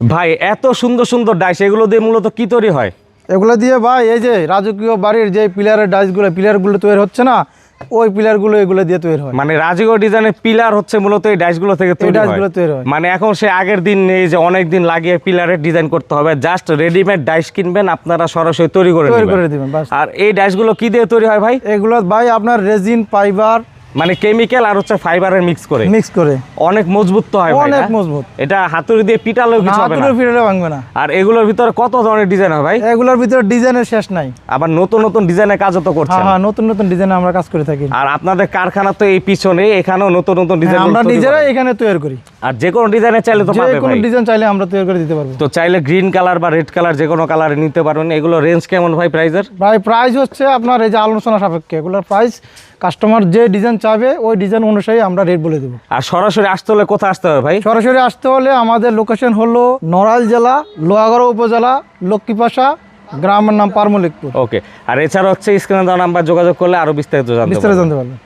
ভাই এত সুন্দর সুন্দর ডাইস এগুলো দিয়ে মূলত কি তৈরি হয়? এগুলো দিয়ে ভাই এই যে রাজকীয় বাড়ির যে পিলারের ডাইসগুলো পিলারগুলো তৈরি হচ্ছে না ওই পিলারগুলো এগুলো দিয়ে তৈরি হয়। মানে রাজীয় ডিজাইনের পিলার হচ্ছে মূলত এই ডাইসগুলো থেকে তৈরি হয়। ডাইসগুলো তৈরি হয়। মানে এখন সে আগের দিন নেই যে অনেক দিন লাগিয়ে পিলারের ডিজাইন করতে হবে জাস্ট রেডিমেড ডাইস কিনবেন আপনারা সরাসরি তৈরি করে তৈরি করে দিবেন আর এই ডাইসগুলো কি দিয়ে তৈরি হয় ভাই? এগুলো ভাই আপনার রেজিন ফাইবার মানে কেমিক্যাল আর হচ্ছে ফাইবারের মিক্স করে। মিক্স করে। অনেক মজবুত তো হয় অনেক মজবুত। এটা হাতুড়ি দিয়ে পিটালেও কিছু হবে না? হাতুড়ে পিটালে ভাঙবে না। আর এগুলোর ভিতরে কত ধরনের ডিজাইন হয় ভাই? এগুলোর ভিতরে ডিজাইনের শেষ নাই। আবার নতুন নতুন ডিজাইনের কাজও তো করছেন। হ্যাঁ হ্যাঁ নতুন নতুন ডিজাইন আমরা কাজ করে থাকি। আর আপনাদের কারখানা তো এই পিছনে এখানেও নতুন নতুন হ্যাঁ, ডিজাইন আমরা নিজেরাই এখানে তৈরি করি। আর যে কোনো ডিজাইনের চাইলে তো যে পাবে কোনো ডিজাইন চাইলে আমরা তৈরি করে দিতে পারব। তো চাইলে গ্রিন কালার বা রেড কালার যে কোনো কালার নিতে পারবেন। এগুলো রেঞ্জ কেমন ভাই প্রাইজের ভাই প্রাইস হচ্ছে আপনার এই যে আলোচনা সাপেক্ষে। এগুলোর প্রাইস কাস্টমার যে ডিজাইন চাবে ওই ডিজাইন অনুযায়ী আমরা রেট বলে দেবো। আর সরাসরি আসতে হলে কোথায় আসতে হবে ভাই? সরাসরি আসতে হলে আমাদের লোকেশন হলো নড়াইল জেলা লোহাগড়া উপজেলা লক্ষ্মীপাশা গ্রামের নাম পারমলিকপুর ওকে আর এছাড়া হচ্ছে স্ক্রিনে দেওয়া নাম্বার যোগাযোগ করলে আরও বিস্তারিত জানতে বিস্তারিত জানতে পারবেন।